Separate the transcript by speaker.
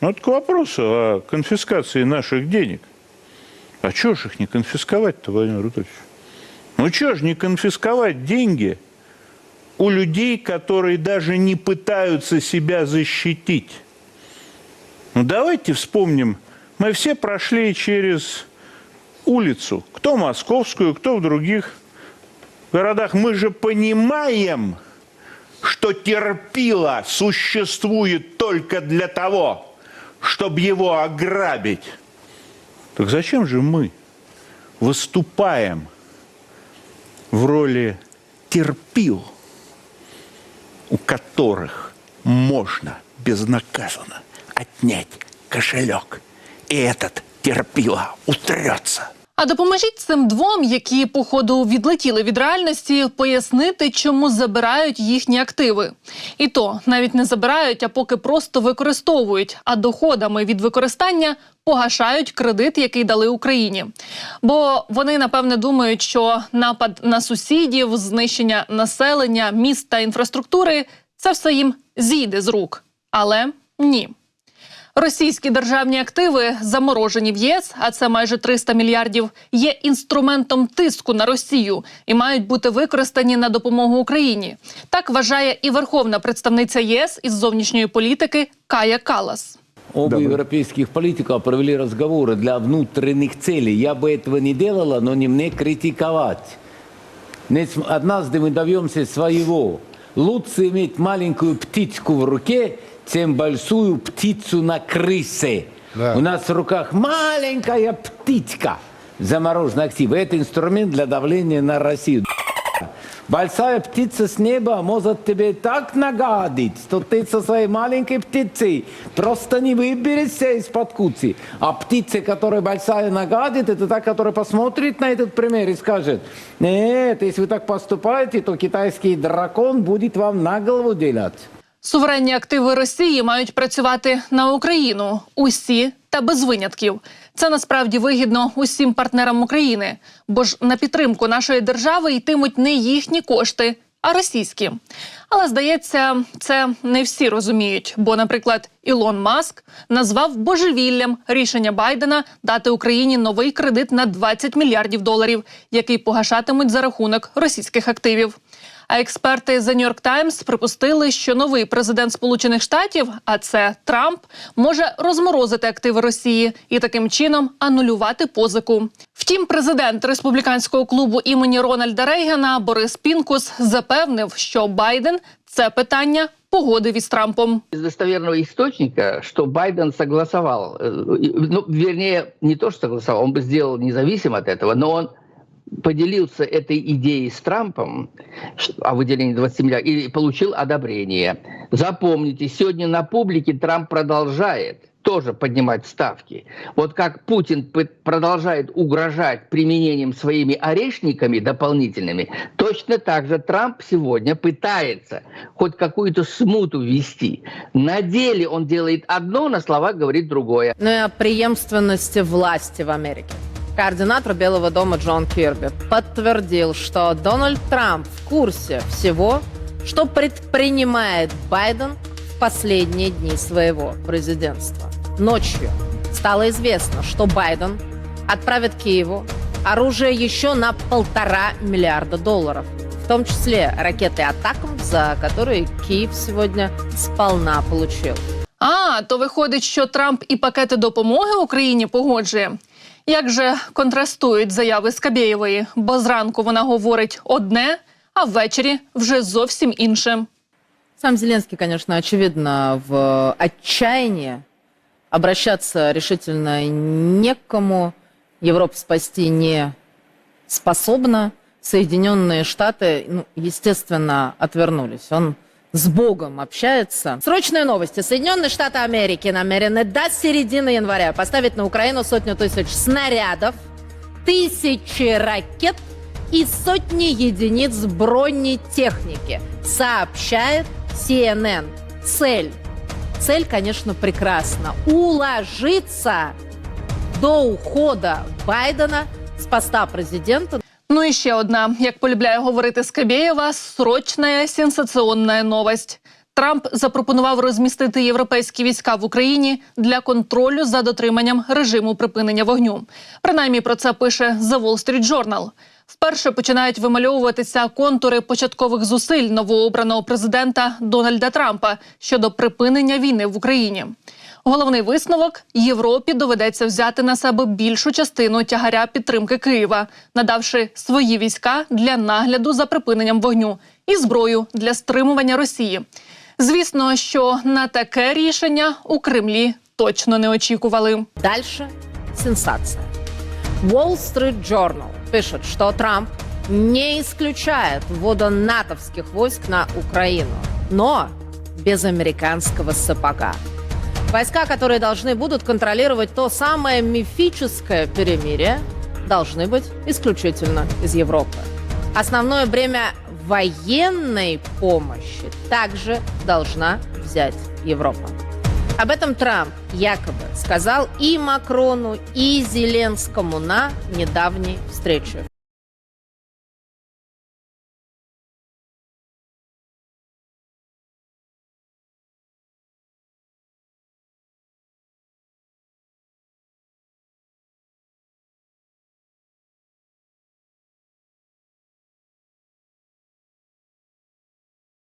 Speaker 1: Ну, это к вопросу о конфискации наших денег. А чего же их не конфисковать-то, Владимир Анатольевич? Ну, чего же не конфисковать деньги у людей, которые даже не пытаются себя защитить? Ну, давайте вспомним. Мы все прошли через улицу. Кто московскую, кто в других городах. Мы же понимаем, что терпило существует только для того, чтобы его ограбить. Так зачем же мы выступаем в роли терпил, у которых можно безнаказанно отнять кошелек, и этот терпила утрется?
Speaker 2: А допоможіть цим двом, які походу відлетіли від реальності, пояснити, чому забирають їхні активи. І то навіть не забирають, а поки просто використовують, а доходами від використання погашають кредит, який дали Україні. Бо вони напевне думають, що напад на сусідів, знищення населення, міст та інфраструктури це все їм зійде з рук. Але ні. Російські державні активи, заморожені в ЄС, а це майже 300 мільярдів, є інструментом тиску на Росію і мають бути використані на допомогу Україні. Так вважає і верховна представниця єС із зовнішньої політики Кая Калас.
Speaker 3: Оба европейских политиков провели разговоры для внутренних целей. Я бы этого не делала, но не мне критиковать. Нес- Однажды мы добьемся своего. Лучше иметь маленькую птичку в руке, чем большую птицу на крысе.
Speaker 4: Да.
Speaker 3: У нас в руках маленькая птичка замороженная активы. Это инструмент для давления на Россию. Большая птица с неба может тебе так нагадить, что ты со своей маленькой птицей просто не выберешься из-под куцы. А птица, которая большая нагадит, это та, которая посмотрит на этот пример и скажет, нет, если вы так поступаете, то китайский дракон будет вам на голову делать.
Speaker 2: Суверенні активи Росії мають працювати на Україну усі та без винятків. Це насправді вигідно усім партнерам України, бо ж на підтримку нашої держави йтимуть не їхні кошти, а російські. Але здається, це не всі розуміють. Бо, наприклад, Ілон Маск назвав божевіллям рішення Байдена дати Україні новий кредит на 20 мільярдів доларів, який погашатимуть за рахунок російських активів. А експерти The New York Times припустили, що новий президент Сполучених Штатів, а це Трамп, може розморозити активи Росії і таким чином анулювати позику. Втім, президент республіканського клубу імені Рональда Рейгана Борис Пінкус запевнив, що Байден це питання погодив із Трампом.
Speaker 5: из достоверного источника, что Байден согласовал, э, и- ну, вернее, не то, что согласовал, он бы сделал независимо от этого, но он поделился этой идеей с Трампом о выделении 20 миллиардов и получил одобрение. Запомните, сегодня на публике Трамп продолжает тоже поднимать ставки. Вот как Путин продолжает угрожать применением своими орешниками дополнительными, точно так же Трамп сегодня пытается хоть какую-то смуту ввести. На деле он делает одно, на словах говорит другое.
Speaker 6: но и о преемственности власти в Америке. Координатор Белого дома Джон Кирби подтвердил, что Дональд Трамп в курсе всего, что предпринимает Байден в последние дни своего президентства. Ночью стало известно, что Байден отправит Киеву оружие еще на полтора миллиарда долларов, в том числе ракеты «Атакам», за которые Киев сегодня сполна получил.
Speaker 2: А, то виходить, що Трамп і пакети допомоги Україні погоджує. Як же контрастують заяви Скабєєвої, бо зранку вона говорить одне, а ввечері вже зовсім інше.
Speaker 6: Сам Зеленский, конечно, очевидно, в отчаянии. Обращаться решительно некому. Европа спасти не способна. Соединенные Штаты, ну, естественно, отвернулись. Он с Богом общается. Срочные новости. Соединенные Штаты Америки намерены до середины января поставить на Украину сотню тысяч снарядов, тысячи ракет и сотни единиц бронетехники, сообщает CNN. Цель. Цель, конечно, прекрасна. Уложиться до ухода Байдена с поста президента
Speaker 2: Ну і ще одна, як полюбляє говорити Скабєєва, срочна сенсаційна новость. Трамп запропонував розмістити європейські війська в Україні для контролю за дотриманням режиму припинення вогню. Принаймні про це пише The Wall Street Journal. Вперше починають вимальовуватися контури початкових зусиль новообраного президента Дональда Трампа щодо припинення війни в Україні. Головний висновок Європі доведеться взяти на себе більшу частину тягаря підтримки Києва, надавши свої війська для нагляду за припиненням вогню і зброю для стримування Росії. Звісно, що на таке рішення у Кремлі точно не очікували.
Speaker 6: Дальше сенсация. Wall Street Journal пишет, что Трамп не исключает ввода натовских войск на Украину, но без американского сапога. Войска, которые должны будут контролировать то самое мифическое перемирие, должны быть исключительно из Европы. Основное бремя военной помощи также должна взять Европа. Об этом Трамп якобы сказал и Макрону, и Зеленскому на недавней встрече.